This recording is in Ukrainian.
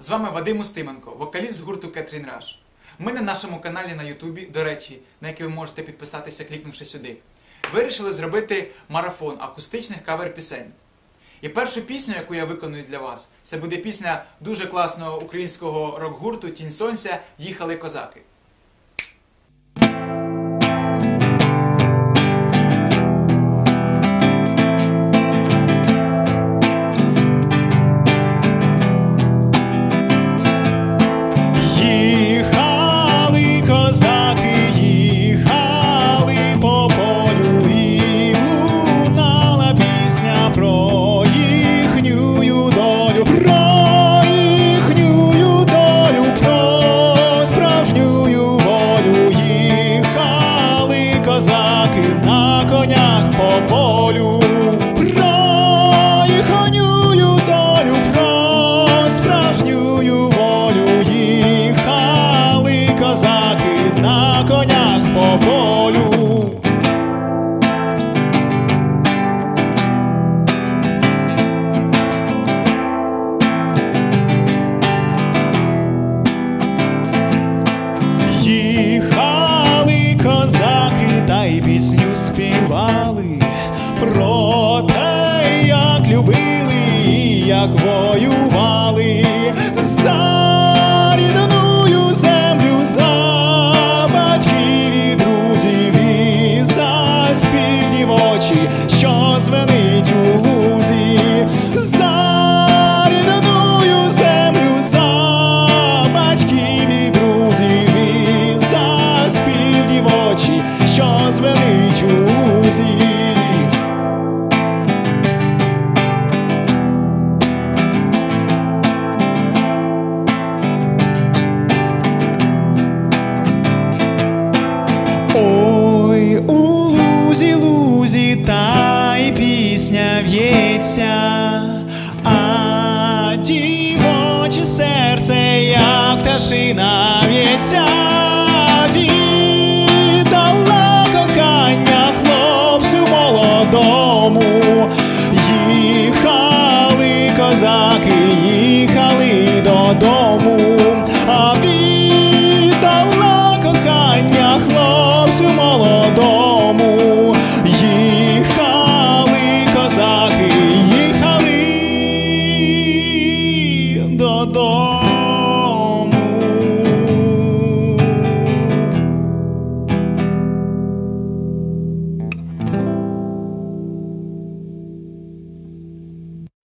З вами Вадим Устименко, вокаліст гурту Кетрін Раш. Ми на нашому каналі на Ютубі, до речі, на який ви можете підписатися, клікнувши сюди, вирішили зробити марафон акустичних кавер-пісень. І першу пісню, яку я виконую для вас, це буде пісня дуже класного українського рок-гурту Тінь Сонця Їхали козаки. На конях по полю. Пісню співали про те, як любили, і як воювали звенить у лузі. Ой, у лузі, лузі, та й пісня в'ється, а дівоче серце, як пташина в'ється.